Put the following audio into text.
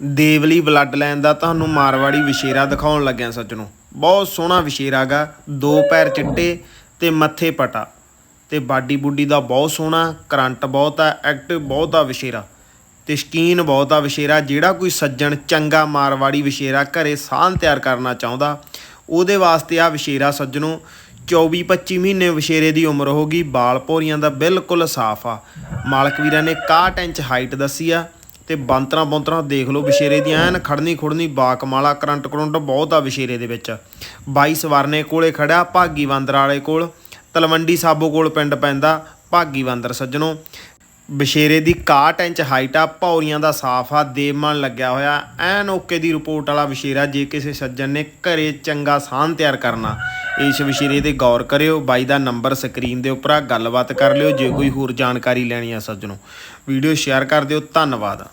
ਦੇਵਲੀ blood line ਦਾ ਤੁਹਾਨੂੰ ਮਾਰਵਾੜੀ ਵਿਸ਼ੇਰਾ ਦਿਖਾਉਣ ਲੱਗਿਆ ਸੱਜਣੋ ਬਹੁਤ ਸੋਹਣਾ ਵਿਸ਼ੇਰਾ ਗਾ, ਦੋ ਪੈਰ ਚਿੱਟੇ ਤੇ ਮੱਥੇ ਪਟਾ। ਤੇ ਬਾਡੀ ਬੁੱਡੀ ਦਾ ਬਹੁਤ ਸੋਹਣਾ, ਕਰੰਟ ਬਹੁਤ ਆ ਐਕਟਿਵ ਬਹੁਤ ਆ ਵਿਸ਼ੇਰਾ ਤੇ ਸ਼ਕੀਨ ਬਹੁਤ ਆ ਵਿਸ਼ੇਰਾ ਜਿਹੜਾ ਕੋਈ ਸੱਜਣ ਚੰਗਾ ਮਾਰਵਾੜੀ ਵਿਸ਼ੇਰਾ ਘਰੇ ਸਾਂਝ ਤਿਆਰ ਕਰਨਾ ਚਾਹੁੰਦਾ, ਉਹਦੇ ਵਾਸਤੇ ਆ ਵਿਸ਼ੇਰਾ ਸੱਜਣੋ 24 25 ਮਹੀਨੇ ਵਿਸ਼ੇਰੇ ਦੀ ਉਮਰ ਹੋਗੀ ਬਾਲ ਭੋਰੀਆਂ ਦਾ ਬਿਲਕੁਲ ਸਾਫ਼ ਆ। ਮਾਲਕ ਵੀਰਾਂ ਨੇ 61 ਇੰਚ ਹਾਈਟ ਦੱਸੀ ਆ। ਤੇ ਬੰਤਰਾ ਬੰਤਰਾ ਦੇਖ ਲਓ ਵਿਸ਼ੇਰੇ ਦੀ ਐਨ ਖੜਨੀ ਖੁੜਨੀ ਬਾਕਮਾਲਾ ਕਰੰਟ ਕਰੰਟ ਬਹੁਤ ਆ ਵਿਸ਼ੇਰੇ ਦੇ ਵਿੱਚ। 22 ਸਵਰਨੇ ਕੋਲੇ ਖੜਿਆ ਭਾਗੀ ਬਾਂਦਰ ਵਾਲੇ ਕੋਲ, ਤਲਵੰਡੀ ਸਾਬੋ ਕੋਲ ਪਿੰਡ ਪੈਂਦਾ ਭਾਗੀ ਬਾਂਦਰ ਸੱਜਣੋ। ਬਸ਼ੇਰੇ ਦੀ 61 ਇੰਚ ਹਾਈਟ ਆ, ਭੌਰੀਆਂ ਦਾ ਸਾਫ਼ ਆ, ਦੇਵਮਨ ਲੱਗਿਆ ਹੋਇਆ, ਐਨ ਓਕੇ ਦੀ ਰਿਪੋਰਟ ਵਾਲਾ ਵਿਸ਼ੇਰਾ ਜੇ ਕਿਸੇ ਸੱਜਣ ਨੇ ਘਰੇ ਚੰਗਾ ਸਾਨ ਤਿਆਰ ਕਰਨਾ, ਇਸ ਵਿਸ਼ੇਰੇ ਤੇ ਗੌਰ ਕਰਿਓ, ਬਾਈ ਦਾ ਨੰਬਰ ਸਕਰੀਨ ਦੇ ਉੱਪਰ ਆ, ਗੱਲਬਾਤ ਕਰ ਲਿਓ, ਜੇ ਕੋਈ ਹੋਰ ਜਾਣਕਾਰੀ ਲੈਣੀ ਆ ਸੱਜਣੋ। ਵੀਡੀਓ ਸ਼ੇਅਰ ਕਰ ਦਿਓ, ਧੰਨਵਾਦ।